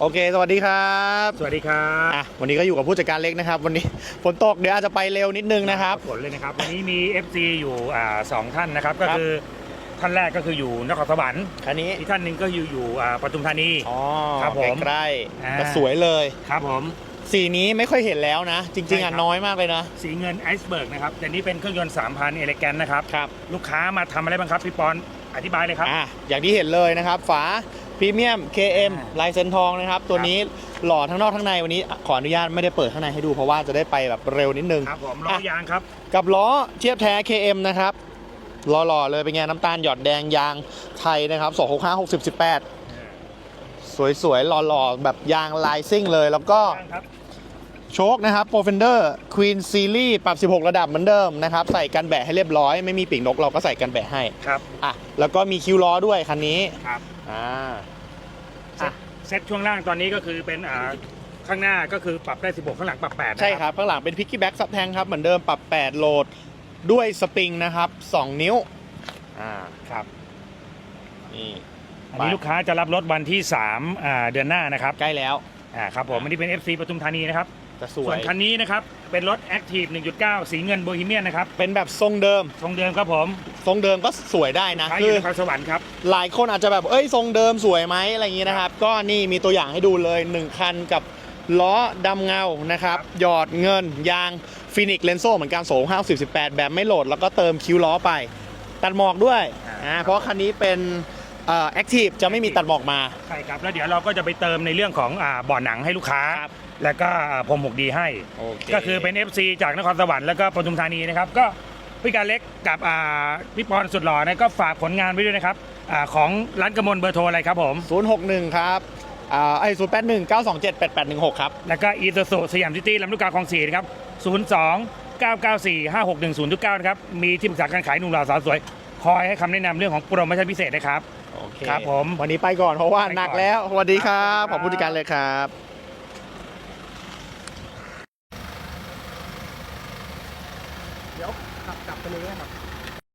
โอเค สวัสดีครับสวัสดีครับอะวันนี้ก็อยู่กับผู้จัดการเล็กนะครับ วันนี้ฝนตกเดี๋ยวอาจจะไปเร็วนิดนึงนะครับผลเลยนะครับ วันนี้มี FC อยู่อ่าสองท่านนะครับ ก็ครับคือท่านแรกก็คืออยู่นครสวรรค์คันนี้อีกท่านหนึ่งก็อยู่อยู่อ่าปทุมธานี อ๋อครับผมใกล้อ่า ๆแต่สวยเลย ครับผม สีนี้ไม่ค่อยเห็นแล้วนะ จริง ๆใช่อะครับน้อยมากเลยนะ สีเงินไอซ์เบิร์กนะครับแต่นี้เป็นเครื่องยนต์3,000เอเลแกนนะครับ ครับ ลูกค้ามาทำอะไรบ้างครับ พี่ปอน อธิบายเลยครับ อะอย่างที่เห็นเลยนะครับ ฝา พรีเมียม KM อ่าลายเซ็นทองนะครับ ตัวนี้หล่อทั้งนอกทั้งในวันนี้ ขออนุญาตไม่ได้เปิดข้างในให้ดูเพราะว่าจะได้ไปแบบเร็วนิดนึงครับผมล้อยางครับ กับล้อเทียบแท้ KM นะครับหล่อๆเลยเป็นไงน้ำตาลหยอดแดงยางไทยนะครับ265 60 18 สวยๆหล่อๆแบบยางลายซิ่งเลยแล้วก็ยางครับ โชคนะครับ p r o f e n d e r Queen Series ปรับ 16 ระดับเหมือนเดิมนะครับ ใส่กันแบะให้เรียบร้อย ไม่มีปีกนกเราก็ใส่กันแบะให้ครับอะแล้วก็มีคิวล้อด้วยคันนี้ครับอ่าเซ็ตเซ็ตช่วงล่างตอนนี้ก็คือเป็นอ่าข้างหน้าก็คือปรับได้ 16 ข้างหลังปรับ8นะใช่ครับ ข้างหลังเป็นพิกกี้แบ็กซับแทงครับเหมือนเดิมปรับ 8 โหลดด้วยสปริงนะครับ 2 นิ้วอ่าครับนี่อันนี้ลูกค้าจะรับรถวันที่3อ่าเดือนหน้านะครับใกล้แล้ว อ่าครับผมอันนี้เป็น FC ปทุมธานีนะครับ จะสส่ววนยคันนี้นะครับ เป็นรถ Active 1.9 สีเงินโบฮีเมียนนะครับเป็นแบบทรงเดิม ทรงเดิมครับผมทรงเดิมก็สวยได้นะขายอคืยู่อ นครสวรรค์ครับ หลายคนอาจจะแบบ เอ้ย ทรงเดิมสวยไหมอะไรอย่างนี้นะครับ ก็นี่มีตัวอย่างให้ดูเลย 1 คันกับล้อดำเงา นะครับครับหยอดเงิน ยางฟินิกเลนโซเหมือนกันโสง5 18 แบบไม่โหลด แล้วก็เติมคิ้วล้อไป ตัดหมอกด้วยอ่าเพราะคันนี้เป็นเอ่อ แอคทีฟจะไม่มีตัดหมอกมา ใช่ครับ แล้วเดี๋ยวเราก็จะไปเติมในเรื่องของอ่าบ่อหนังให้ลูกค้า ครับแล้วก็อ่าพรมหมกดีให้ โอเคก็คือเป็น FC จากนครสวรรค์แล้วก็ปทุมธานีนะครับ ก็พี่การเล็กกับอ่าพี่ปอนสุดหล่อนะก็ฝากผลงานไว้ด้วยนะครับอาของร้านกระมวลเบอร์โทรอะไรครับผม 061 ครับอ่าไอ้081 927 8816ครับ แล้วก็อีซูซูสยามซิตี้ลำลูกกาคลองสี่นะครับ 02 994 5610ทุกเก้านะครับ มีที่ปรึกษาการขายหนุ่มหล่อสาวสวย คอยให้คำแนะนำเรื่องของโปรโมชั่นพิเศษนะครับ โอเคครับผม วันนี้ไปก่อนเพราะว่าไปก่อนหนักแล้วสวัสดีครับคขรัอบบผู้จัดการเลยครับ เดี๋ยวขับกลับไปเลยนะครับ